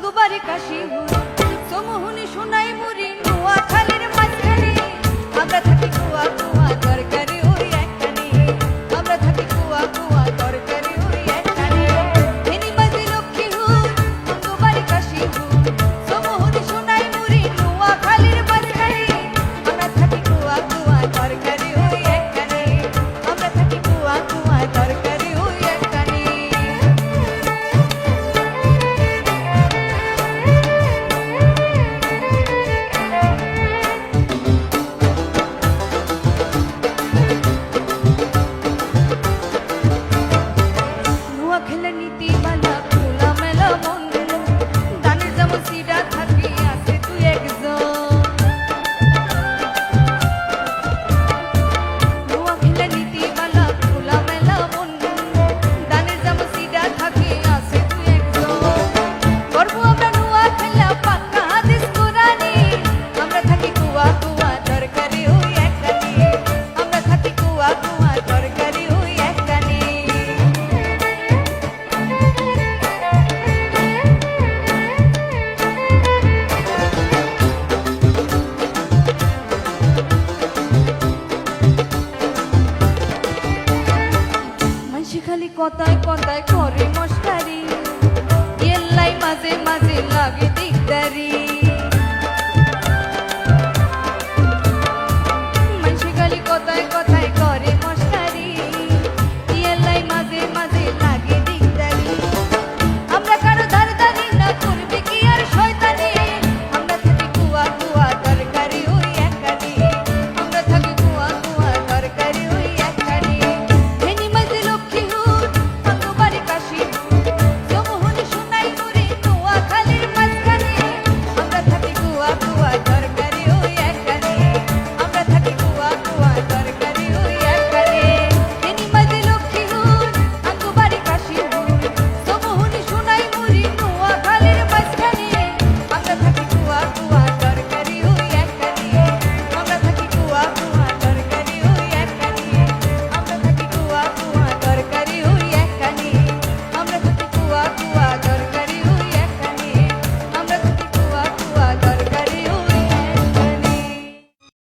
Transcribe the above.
গঙ্গুবার কাশি কথায় কথায় করে মশারি এল্লাই মাঝে মাঝে লাগে দিকদারি